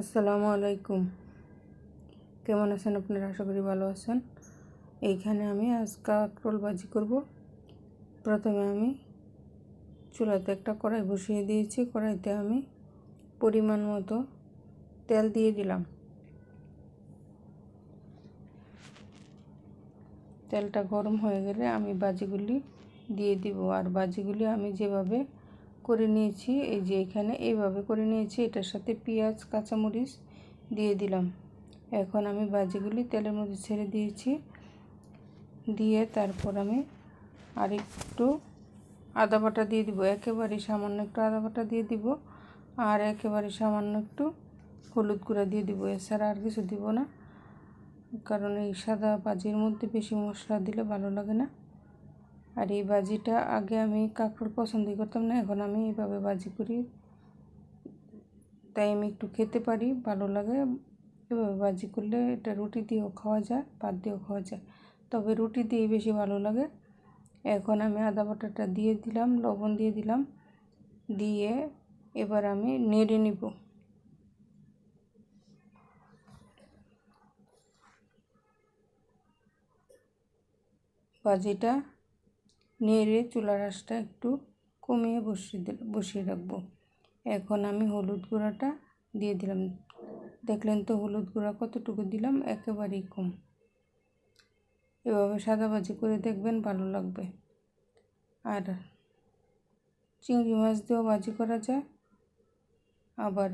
আসসালামু আলাইকুম। কেমন আছেন আপনারা? আশা করি ভালো আছেন। এইখানে আমি আজ কাকরোল ভাজি করব। প্রথমে আমি চুলাতে একটা কড়াই বসিয়ে দিয়েছি। কড়াইতে আমি পরিমাণ মতো তেল দিয়ে দিলাম। তেলটা গরম হয়ে গেলে আমি বাজিগুলি দিয়ে দিব। আর বাজিগুলি আমি যেভাবে করে নিয়েছি, এই যে এখানে এইভাবে করে নিয়েছি, এটার সাথে পেঁয়াজ, কাঁচামরিচ দিয়ে দিলাম। এখন আমি বাজিগুলি তেলের মধ্যে ছেড়ে দিয়েছি, দিয়ে তারপর আমি আরেকটু আদা বাটা দিয়ে দিব, একেবারে সামান্য একটু আদা বাটা দিয়ে দিব, আর একেবারে সামান্য একটু হলুদ গুঁড়া দিয়ে দিব, এছাড়া আর কিছু দিব না, কারণ এই সাদা বাজির মধ্যে বেশি মশলা দিলে ভালো লাগে না। আর এই বাজিটা আগে আমি কাঁকরোল পছন্দই করতাম না, এখন আমি এইভাবে বাজি করি। তাই আমি একটু খেতে পারি, ভালো লাগে। এভাবে বাজি করলে এটা রুটি দিয়েও খাওয়া যায়, ভাত দিয়েও খাওয়া যায়। তবে রুটি দিয়ে বেশি ভালো লাগে। এখন আমি আদা বাটাটা দিয়ে দিলাম, লবণ দিয়ে দিলাম। দিয়ে এবার আমি নেড়ে নিব। বাজিটা নেড়ে চুলার আঁচটা একটু কমিয়ে বসিয়ে দিল, বসিয়ে রাখব। এখন আমি হলুদ গুঁড়াটা দিয়ে দিলাম। দেখলেন তো হলুদ গুঁড়া কতটুকু দিলাম? একেবারেই কম। এভাবে সাদা ভাজি করে দেখবেন ভালো লাগবে। আর চিংড়ি মাছ দিয়েও ভাজি করা যায়। আবার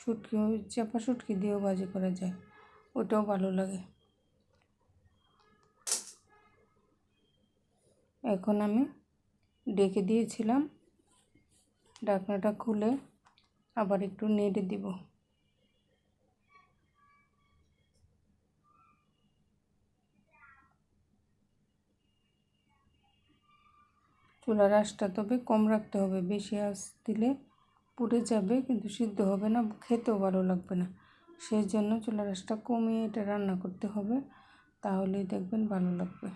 শুটকি চাপা শুটকি দিয়েও ভাজি করা যায়। ওটাও ভালো লাগে। এখন আমি ডেকে দিয়েছিলাম। ঢাকনাটা খুলে আবার একটু নেড়ে দিব। চুলার আঁচটা তবে কম রাখতে হবে, বেশি আঁচ দিলে পুড়ে যাবে কিন্তু সিদ্ধ হবে না, খেতেও ভালো লাগবে না। সেই জন্য চুলার আঁচটা কমিয়ে এটা রান্না করতে হবে, তাহলেই দেখবেন ভালো লাগবে।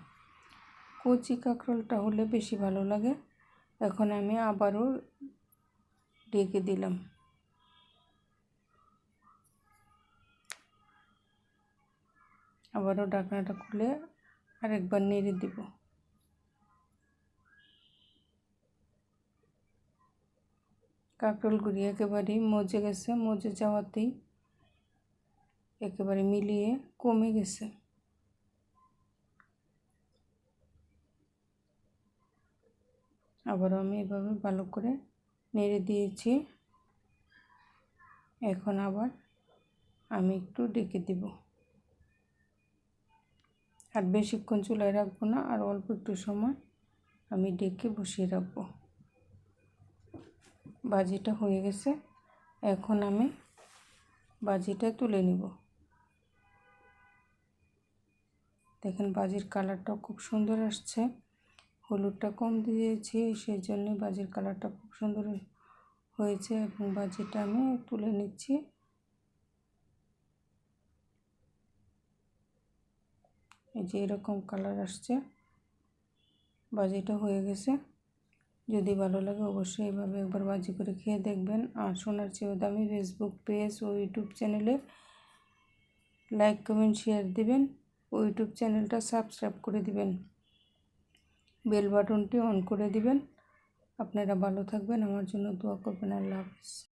কচি কাঁকরোলটা হলে বেশি ভালো লাগে। এখন আমি আবারও ঢেকে দিলাম। আবারও ঢাকনাটা খুলে আরেকবার নেড়ে দিব। কাঁকরোলগুলি একেবারেই মজে গেছে, মজে যাওয়াতেই একেবারে মিলিয়ে কমে গেছে। আবারও আমি এভাবে ভালো করে নেড়ে দিয়েছি। এখন আবার আমি একটু ডেকে দিব। আর বেশিক্ষণ চুলায় রাখব না, আর অল্প একটু সময় আমি ডেকে বসিয়ে রাখব। বাজিটা হয়ে গেছে, এখন আমি বাজিটা তুলে নিব। দেখেন বাজির কালারটাও খুব সুন্দর আসছে। হলুদটা কম দিয়েছি সেই জন্য বাজির কালারটা খুব সুন্দর হয়েছে এবং বাজিটা আমি তুলে নিচ্ছি। এই যে এরকম কালার আসছে, বাজিটা হয়ে গেছে। যদি ভালো লাগে অবশ্যই এভাবে একবার বাজি করে খেয়ে দেখবেন। আর সোনার চেয়েও দামি ফেসবুক পেজ ও ইউটিউব চ্যানেলে লাইক কমেন্ট শেয়ার দিবেন। ও ইউটিউব চ্যানেলটা সাবস্ক্রাইব করে দিবেন। বেল বাটনটি অন করে দিবেন। আপনারা ভালো থাকবেন। আমার জন্য দোয়া করবেন। আল্লাহ হাফিজ।